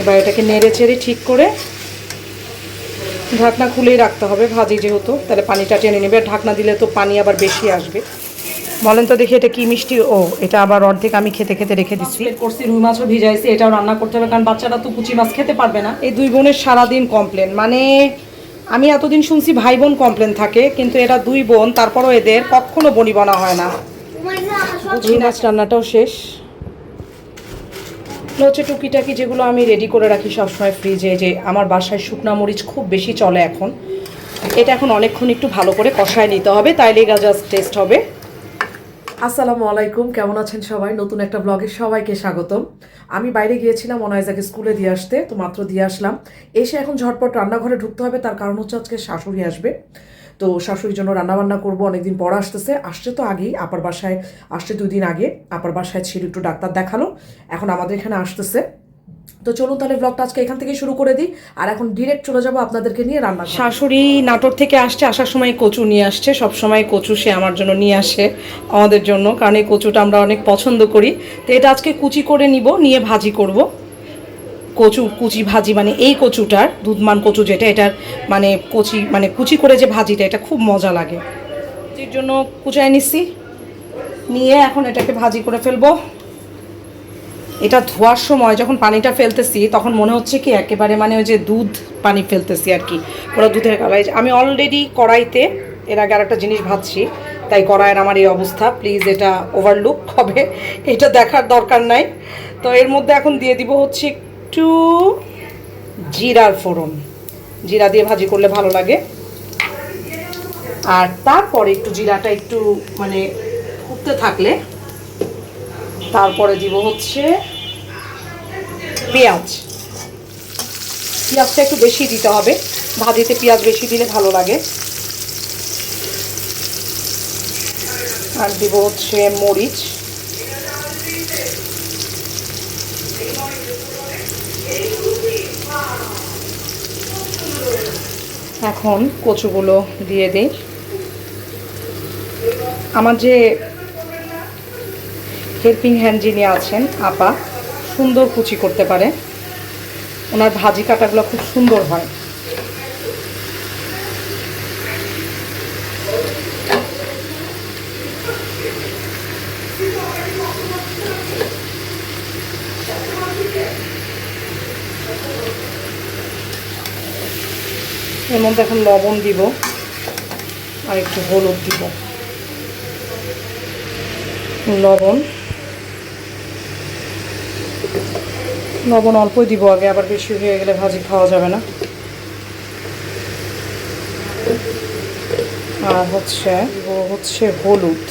এবার এটাকে নেড়ে চেড়ে ঠিক করে ঢাকনা খুলেই রাখতে হবে ভাজি যেহেতু তাহলে পানিটা টেনে নেবে। ঢাকনা দিলে তো পানি আবার বেশি আসবে। বলেন তো দেখি এটা কি মিষ্টি ও এটা আবার অর্ধেক আমি খেতে খেতে রেখে দিচ্ছি। করছি রুই মাছও ভিজাইছি এটাও রান্না করতে হবে কারণ বাচ্চারা তো কুচি মাছ খেতে পারবে না। এই দুই বোনের সারাদিন কমপ্লেন মানে আমি এতদিন শুনছি ভাই বোন কমপ্লেন থাকে কিন্তু এরা দুই বোন তারপরও এদের কখনো বনি বনা হয় না। রুই মাছ রান্নাটাও শেষ। হচ্ছে টুকিটাকি যেগুলো আমি রেডি করে রাখি সবসময় ফ্রিজে যে আমার বাসায় শুকনা মরিচ খুব বেশি চলে এখন। এটা এখন অনেকক্ষণ একটু ভালো করে কষায় নিতে হবে তাইলে গাজাস টেস্ট হবে। আসসালামু আলাইকুম, কেমন আছেন সবাই? নতুন একটা ব্লগে সবাইকে স্বাগতম। আমি বাইরে গিয়েছিলাম অনায়জাকে স্কুলে দিয়ে আসতে, তো মাত্র দিয়ে আসলাম। এসে এখন ঝটপট রান্নাঘরে ঢুকতে হবে, তার কারণ হচ্ছে আজকে শাশুড়ি আসবে। তো শাশুড়ির জন্য রান্নাবান্না করব, অনেকদিন পর আসতেছে। আসছে তো আগেই, আপার বাসায়, আসছে দুই দিন আগে। আপার বাসায় ছিল একটু ডাক্তার দেখাল, এখন আমাদের এখানে আসতেছে। তো চলুন তাহলে ব্লগটা আজকে এখান থেকে শুরু করে দিই। আর এখন ডিরেক্ট চলে যাব আপনাদেরকে নিয়ে রান্না শাশুড়ি নাটোর থেকে আসছে, আসার সময় কচু নিয়ে আসছে। সব সময় কচু সে আমার জন্য নিয়ে আসে, আমাদের জন্য, কারণ এই কচুটা আমরা অনেক পছন্দ করি। তো এটা আজকে কুচি করে নিব, নিয়ে ভাজি করব। কচু, কুচি ভাজি মানে এই কচুটার, দুধমান কচু যেটা, এটার মানে কচি মানে কুচি করে যে ভাজিটা, এটা খুব মজা লাগে। এর জন্য কুচায় নিচ্ছি। নিয়ে এখন এটাকে ভাজি করে ফেলব। এটা ধোয়ার সময় যখন পানিটা ফেলতেছি, তখন মনে হচ্ছে কি একেবারে মানে ওই যে দুধ পানি ফেলতেছি আর কি। ওরা দুধের কালাই আমি অলরেডি কড়াইতে, এর আগে আরেকটা জিনিস ভাবছি তাই কড়াইয়ের আমার এই অবস্থা। প্লিজ এটা ওভারলুক হবে। এটা দেখার দরকার নাই। তো এর মধ্যে এখন দিয়ে দিব হচ্ছে একটু জিরার ফোড়ন। জিরা দিয়ে ভাজি করলে ভালো লাগে। আর তারপরে একটু জিরাটা একটু মানে ফুটতে থাকলে তারপরে দিব হচ্ছে পেঁয়াজ। পেঁয়াজটা একটু বেশি দিতে হবে। ভাজিতে পেঁয়াজ বেশি দিলে ভালো লাগে। আর দিব হচ্ছে মরিচ। এখন কচুগুলো দিয়ে দিই। আমার যে হেল্পিং হ্যান্ড যিনি আছেন, আপা, সুন্দর কুচি করতে পারে। ওনার ভাজি কাটাগুলো খুব সুন্দর হয়। এর মধ্যে এখন লবণ দিব আর একটু হলুদ দিব। লবণ। লবণ অল্পই দিব আগে, আবার বেশি হয়ে গেলে ভাজি খাওয়া যাবে না। আর হচ্ছে হচ্ছে হলুদ।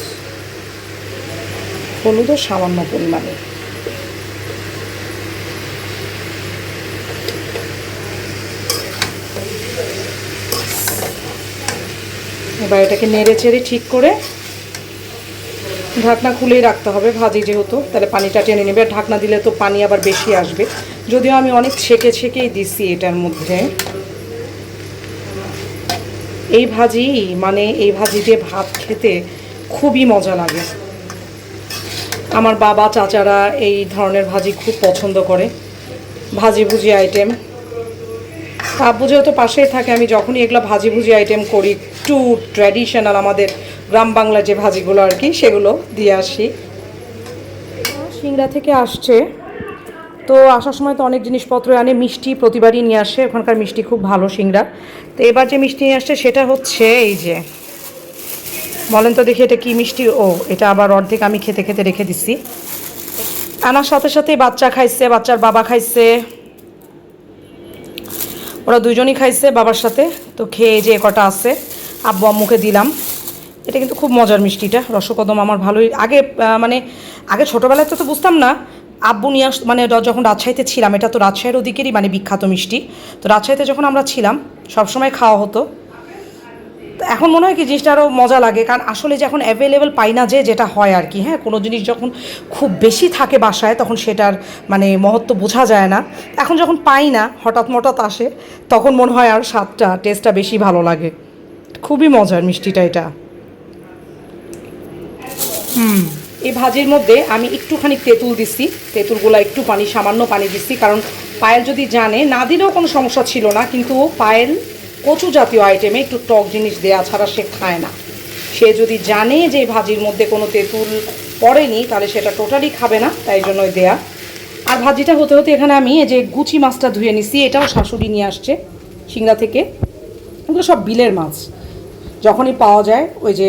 হলুদও সামান্য পরিমাণে। এবার এটাকে নেড়ে চেড়ে ঠিক করে ঢাকনা খুলেই রাখতে হবে, ভাজি যেহেতু, তাহলে পানিটা টেনে নেবে। আর ঢাকনা দিলে তো পানি আবার বেশি আসবে। যদিও আমি অনেক ছেঁকে ছেঁকেই দিছি এটার মধ্যে। এই ভাজি মানে এই ভাজি দিয়ে ভাত খেতে খুবই মজা লাগে। আমার বাবা, চাচারা এই ধরনের ভাজি খুব পছন্দ করে। ভাজি ভুজি আইটেম আব্বু যেহেতু পাশেই থাকে, আমি যখনই এগুলো ভাজি ভুজি আইটেম করি একটু ট্র্যাডিশনাল আমাদের গ্রাম বাংলা যে ভাজিগুলো আর কি, সেগুলো দিয়ে আসি। সিংড়া থেকে আসছে। তো আসার সময় তো অনেক জিনিসপত্র আনে, মিষ্টি প্রতিবারই নিয়ে আসে। ওখানকার মিষ্টি খুব ভালো সিংড়া। তো এবার যে মিষ্টি নিয়ে আসছে, সেটা হচ্ছে এই যে, বলেন তো দেখি এটা কি মিষ্টি? ও, এটা আবার অর্ধেক আমি খেতে খেতে রেখে দিছি। আনার সাথে সাথে বাচ্চা খাইছে, বাচ্চার বাবা খাইছে। ওরা দুজনই খাইছে বাবার সাথে। তো খেয়ে যে কটা আছে। আব্বু আম্মুকে দিলাম। এটা কিন্তু খুব মজার মিষ্টিটা রসকদম আমার ভালোই। আগে মানে আগে ছোটোবেলায় তো তো বুঝতাম না, আব্বু নিয়ে আস মানে যখন রাজশাহীতে ছিলাম, এটা তো রাজশাহীর ওদিকেরই মানে বিখ্যাত মিষ্টি। তো রাজশাহীতে যখন আমরা ছিলাম, সবসময় খাওয়া হতো। এখন মনে হয় কি জিনিসটা আরও মজা লাগে, কারণ আসলে যে এখন অ্যাভেলেবেল পাই না যে, যেটা হয় আর কি। হ্যাঁ কোনো জিনিস যখন খুব বেশি থাকে বাসায়, তখন সেটার মানে মহত্ব বোঝা যায় না। এখন যখন পাই না, হঠাৎ মঠাৎ আসে, তখন মনে হয় আর স্বাদটা টেস্টটা বেশি ভালো লাগে। খুবই মজার মিষ্টিটা এটা। হুম। এই ভাজির মধ্যে আমি একটুখানি তেঁতুল দিচ্ছি তেঁতুলগুলো একটু পানি সামান্য পানি দিচ্ছি কারণ পায়েল যদি জানে না দিলেও কোনো সমস্যা ছিল না কিন্তু পায়েল কচু জাতীয় আইটেমে একটু টক জিনিস দেওয়া ছাড়া সে খায় না। সে যদি জানে যে ভাজির মধ্যে কোনো তেঁতুল পড়েনি তাহলে সেটা টোটালি খাবে না তাই জন্যই দেয়া। আর ভাজিটা হতে হতে এখানে আমি এই যে গুচি মাছটা ধুয়ে নিছি এটাও শাশুড়ি নিয়ে আসছে সিংড়া থেকে। এগুলো সব বিলের মাছ। যখনই পাওয়া যায়, ওই যে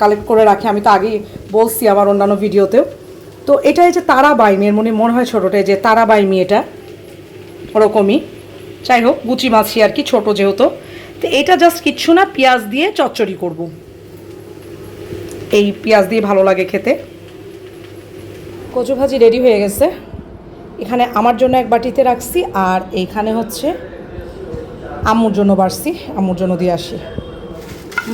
কালেক্ট করে রাখে, আমি তো আগেই বলছি আমার অন্যান্য ভিডিওতেও। তো এটা এই যে তারা বাইমি এর মনে মনে হয় ছোটোটা, এই যে তারা বাইমি এটা ওরকমই। যাই হোক, গুচি মাছি আর কি, ছোটো যেহেতু। তো এটা জাস্ট কিচ্ছু না, পেঁয়াজ দিয়ে চচ্চড়ি করব। এই পেঁয়াজ দিয়ে ভালো লাগে খেতে। কচু ভাজি রেডি হয়ে গেছে। এখানে আমার জন্য এক বাটিতে রাখছি, আর এইখানে হচ্ছে আম্মুর জন্য বাড়ছি, আম্মুর জন্য দিয়ে আসি।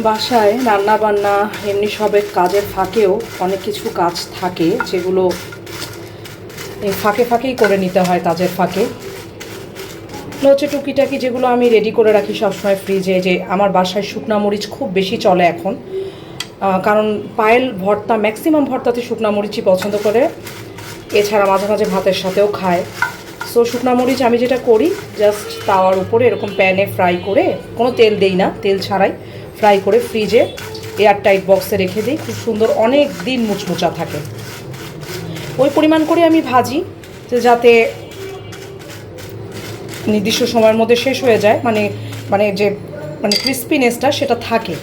বাসায় রান্না বান্না এমনি সবের কাজের ফাঁকেও অনেক কিছু কাজ থাকে যেগুলো এই ফাঁকে ফাঁকেই করে নিতে হয় কাজের ফাঁকে। হচ্ছে টুকিটাকি যেগুলো আমি রেডি করে রাখি সবসময় ফ্রিজে যে আমার বাসায় শুকনা মরিচ খুব বেশি চলে এখন। কারণ পায়েল ভর্তা ম্যাক্সিমাম ভর্তাতে শুকনা মরিচই পছন্দ করে। এছাড়া মাঝে মাঝে ভাতের সাথেও খায়। সো শুকনা মরিচ আমি যেটা করি জাস্ট তাওয়ার উপরে এরকম প্যানে ফ্রাই করে, কোনো তেল দেই না, তেল ছাড়াই। ফ্রাই করে ফ্রিজে এয়ার টাইট বক্সে রেখে দিই। খুব সুন্দর অনেক দিন মুচমুচা থাকে। ওই পরিমাণ করে আমি ভাজি যাতে নির্দিষ্ট সময়ের মধ্যে শেষ হয়ে যায় মানে মানে যে মানে ক্রিস্পিনেসটা সেটা থাকে।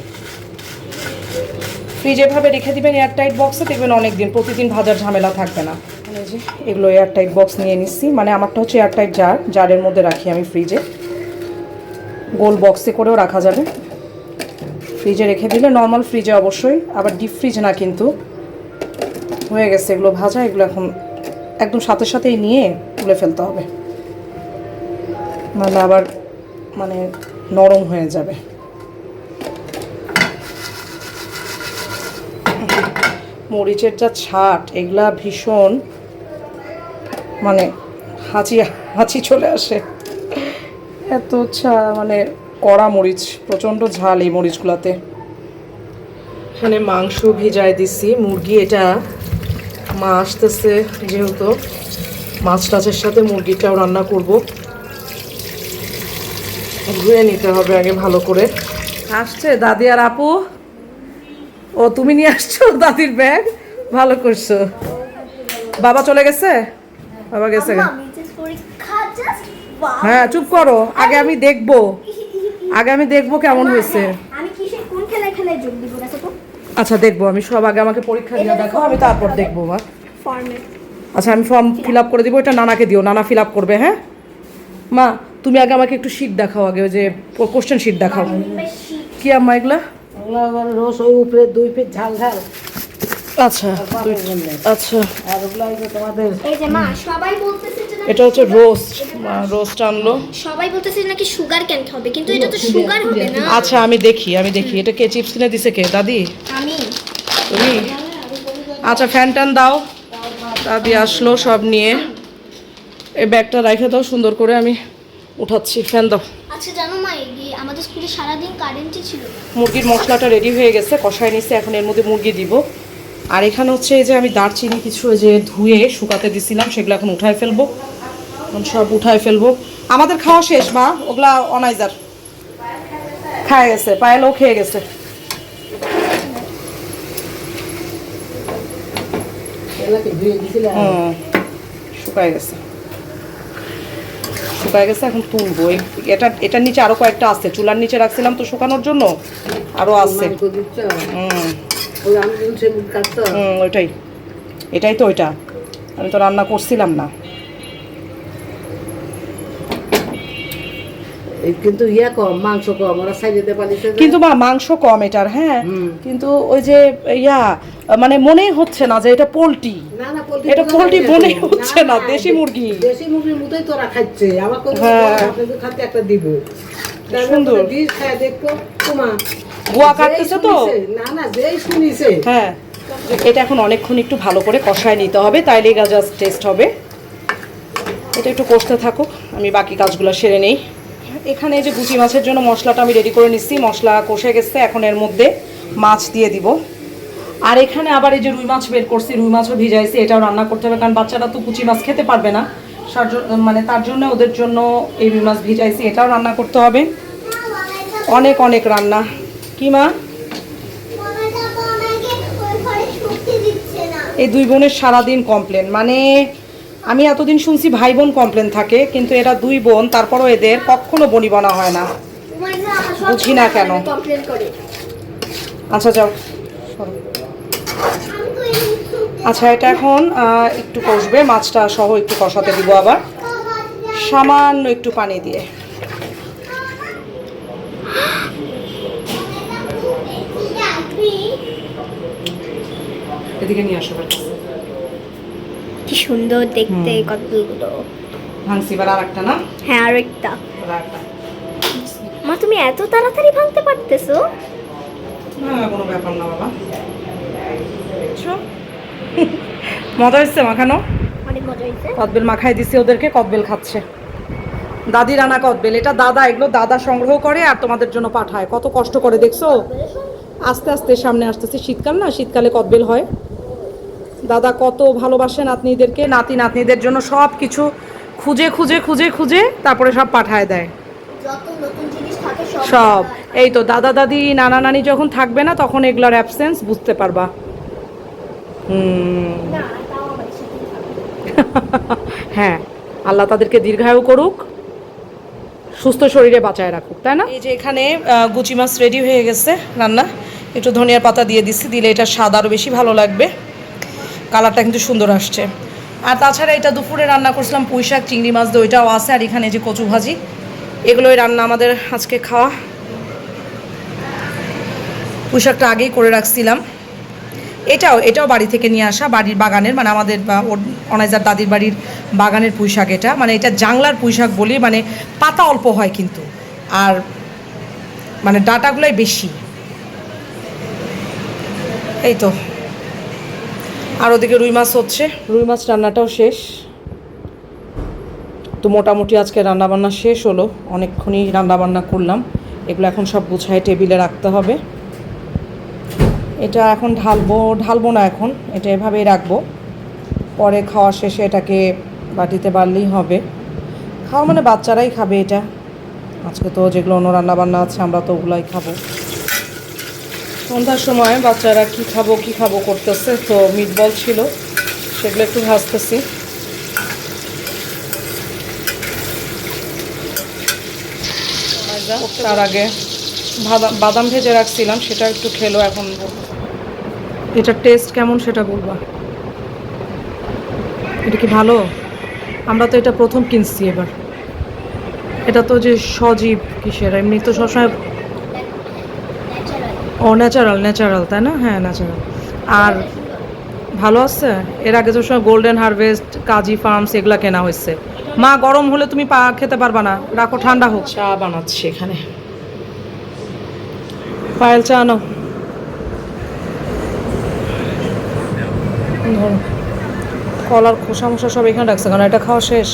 ফ্রিজ এভাবে রেখে দিবেন এয়ারটাইট বক্সে দেখবেন অনেক দিন প্রতিদিন ভাজার ঝামেলা থাকবে না। মানে যে, এগুলো এয়ারটাইট বক্স নিয়ে নিচ্ছি। মানে আমারটা হচ্ছে এয়ারটাইট জার জারের মধ্যে রাখি আমি ফ্রিজে গোল বক্সে করেও রাখা যাবে। ফ্রিজে রেখে দিলে। নর্মাল ফ্রিজে অবশ্যই। আবার ডিপ ফ্রিজ না কিন্তু। হয়ে গেছে এগুলো ভাজা। এগুলো এখন একদম সাথে সাথেই নিয়ে তুলে ফেলতে হবে। নাহলে আবার মানে নরম হয়ে যাবে। মরিচের যা ছাট, এগুলা ভীষণ মানে হাঁচি হাঁচি চলে আসে। এত ছা মানে কড়া মরিচ প্রচণ্ড ঝাল এই মরিচগুলোতে। এখানে মাংস ভিজায় দিছি মুরগি এটা মা আসতেছে যেহেতু মাছ টাছের সাথে মুরগিটাও রান্না করব। ধুয়ে নিতে হবে আগে ভালো করে। আসছে দাদি আর আপু। ও তুমি নিয়ে আসছো দাদির ব্যাগ? ভালো করছ। বাবা চলে গেছে? বাবা গেছে. হ্যাঁ চুপ করো। আগে আমি দেখব। আগে আমি দেখব কেমন হয়েছে। হ্যাঁ, আমি কিসে কোন খেলায় খেলায় যোগ দিব দেখো আচ্ছা দেখব। আমি সব আগে আমাকে পরীক্ষা দিয়ে দেখো আমি তারপর দেখব মা। আচ্ছা আমি ফর্ম ফিল আপ করে দিব এটা নানাকে দিও নানা ফিল আপ করবে হ্যাঁ? মা তুমি আগে আমাকে একটু শীট দেখাও আগে ওই যে কোশ্চেন শীট দেখাও। কি আম্মা এগুলা? ওগুলো আবার রস ওই উপরে দুই পিস ঝাল ঝাল। আচ্ছা আচ্ছা। আর ওগুলো এই যে তোমাদের। এই যে মা সবাই বলতেছে এটা হচ্ছে রোস্ট রোস্ট আনলো। সবাই বলতেছে নাকি সুগার ক্যান খাবে কিন্তু এটা তো সুগার হবে না। আচ্ছা আমি দেখি আমি দেখি। এটা কে চিপস কিনে দিছে কে? দাদি? আমি। তুমি? আচ্ছা ফ্যান ট্যান দাও। দাদি আসলো সব নিয়ে। এই ব্যাগটা রেখে দাও সুন্দর করে আমি উঠাচ্ছি। ফ্যান দাও। আচ্ছা জানো মা এই আমাদের স্কুলে সারাদিন কারেন্টই ছিল মুরগির মশলাটা রেডি হয়ে গেছে কষায় নিচ্ছে এখন এর মধ্যে মুরগি দিব। আর এখানে হচ্ছে এই যে আমি দারচিনি কিছু যে ধুয়ে শুকাতে দিছিলাম সেগুলো এখন উঠায় ফেলব। সব উঠায় ফেলব। আমাদের খাওয়া শেষ মা। ওগুলা অনাইজার। খায় গেছে পায়েলও খেয়ে গেছে। শুকায় গেছে। শুকায় গেছে এখন তুলবো। এই- এটা এটার নিচে আরও কয়েকটা আছে। চুলার নিচে রাখছিলাম তো শুকানোর জন্য। আরও আছে। হুম। ওইটাই। এটাই তো ওইটা। আমি তো রান্না করছিলাম না। কিন্তু ইয়া কম মাংস কম ওরা সাইডে দিয়ে কিন্তু মা মাংস কম এটার হ্যাঁ? কিন্তু ওই যে ইয়া মানে মনেই হচ্ছে না যে এটা পোলট্রি। এটা পোল্ট্রি যাচ্ছে। হচ্ছে না, দেশি মুরগি। দেশি মুরগির মতোই তোরা খাচ্ছে। আমার কোনো হ্যাঁ। খাতে একটা দিব। সুন্দর। খায় দেখব তোমা গোয়া কাটতেছে তো? না না যেই শুনিছে। হ্যাঁ এটা এখন অনেকক্ষণ একটু ভালো করে কষায় নিতে হবে তাইলে গা জাস্ট টেস্ট হবে। এটা একটু কষতে থাকুক আমি বাকি কাজগুলো সেরে নেই। এখানে এই যে গুচি মাছের জন্য মশলাটা আমি রেডি করে নিচ্ছি মশলা কষে গেছে এখন এর মধ্যে মাছ দিয়ে দিব। আর এখানে আবার এই যে রুই মাছ বের করছি রুই মাছও ভিজাইছি এটাও রান্না করতে হবে কারণ বাচ্চারা তো কুচি মাছ খেতে পারবে না। মানে তার জন্য ওদের জন্য এই রুই মাছ ভিজাইছি এটাও রান্না করতে হবে। অনেক অনেক রান্না। কি মা? এই দুই বোনের সারাদিন কমপ্লেন মানে আমি এতদিন শুনছি ভাই বোন কমপ্লেন থাকে, কিন্তু এরা দুই বোন, তারপরও এদের কখনো বনি বনা হয় না। বুঝি না কেন। আচ্ছা যাও। আচ্ছা এটা এখন একটু কষবে, মাছটা সহ একটু কষাতে দিব আবার। সামান্য একটু পানি দিয়ে। এদিকে নিয়ে আসো। কি সুন্দর দেখতে কতগুলো। ভাঙছি এবার আর একটা না? হ্যাঁ আর একটা মা তুমি এত তাড়াতাড়ি ভাঙতে পারতেছো? না কোনো ব্যাপার না বাবা। মজা হচ্ছে মাখানো? কদবেল মাখাই দিছি ওদেরকে কদবেল খাচ্ছে। দাদি রানা কদবেল এটা দাদা এগুলো দাদা সংগ্রহ করে আর তোমাদের জন্য পাঠায়। কত কষ্ট করে দেখছ? আস্তে আস্তে সামনে আসতেছে। শীতকাল না শীতকালে কদবেল হয়। দাদা কত ভালোবাসে নাতনিদেরকে নাতি নাতনিদের জন্য সব কিছু খুঁজে খুঁজে খুঁজে খুঁজে তারপরে সব পাঠায় দেয়। সব এই তো দাদা দাদি নানা নানি যখন থাকবে না তখন এগুলোর অ্যাবসেন্স বুঝতে পারবা। হুম। হ্যাঁ আল্লাহ তাদেরকে দীর্ঘায়ু করুক সুস্থ শরীরে বাঁচায় রাখুক তাই না? এই যে এখানে গুচি মাছ রেডি হয়ে গেছে রান্না। একটু ধনিয়ার পাতা দিয়ে দিচ্ছি দিলে এটা স্বাদ আরও বেশি ভালো লাগবে। কালারটা কিন্তু সুন্দর আসছে। আর তাছাড়া এটা দুপুরে রান্না করছিলাম পুঁই শাক, চিংড়ি মাছ দিয়ে ওইটাও আছে, আর এখানে যে কচু ভাজি, এগুলোই রান্না আমাদের আজকে খাওয়া। পুঁইশাকটা আগেই করে রাখছিলাম। এটাও এটাও বাড়ি থেকে নিয়ে আসা, বাড়ির বাগানের মানে আমাদের অনাইজার দাদির বাড়ির বাগানের পুঁইশাক এটা। মানে এটা জাংলার পুঁইশাক বলি মানে পাতা অল্প হয় কিন্তু। আর মানে ডাটাগুলোই বেশি। এই তো। আর ওদিকে রুই মাছ হচ্ছে। রুই মাছ রান্নাটাও শেষ। তো মোটামুটি আজকে রান্নাবান্না শেষ হলো। অনেকক্ষণই রান্নাবান্না করলাম। এগুলো এখন সব গুছায় টেবিলে রাখতে হবে। এটা এখন ঢালবো ঢালবো না এখন। এটা এভাবেই রাখব। পরে খাওয়া শেষে এটাকে বাটিতে বাড়লেই হবে। খাওয়া মানে বাচ্চারাই খাবে এটা। আজকে তো যেগুলো অন্য রান্নাবান্না আছে, আমরা তো ওগুলাই খাব। সন্ধ্যার সময় বাচ্চারা কি খাব কি খাব করতেছে, তো মিটবল ছিল, সেগুলো একটু ভাজতেছি। তার আগে বাদাম ভেজে রাখছিলাম, সেটা একটু খেলো এখন। এটার টেস্ট কেমন সেটা বলবা? এটা কি ভালো? আমরা তো এটা প্রথম কিনছি এবার। এটা তো যে সজীব কিসের, এমনি তো সবসময় ও ন্যাচারাল ন্যাচারাল তাই না? হ্যাঁ ন্যাচারাল আর ভালো আছে? এর আগে তো সময় গোল্ডেন হারভেস্ট কাজী ফার্মস এগুলা কেনা হয়েছে। মা গরম হলে তুমি পা খেতে পারবা না। রাখো ঠান্ডা হোক। চা বানাচ্ছি এখানে। পায়েল চা আনো কলার খোসা মোসা সব এখানে রাখছে কারণ এটা খাওয়া শেষ।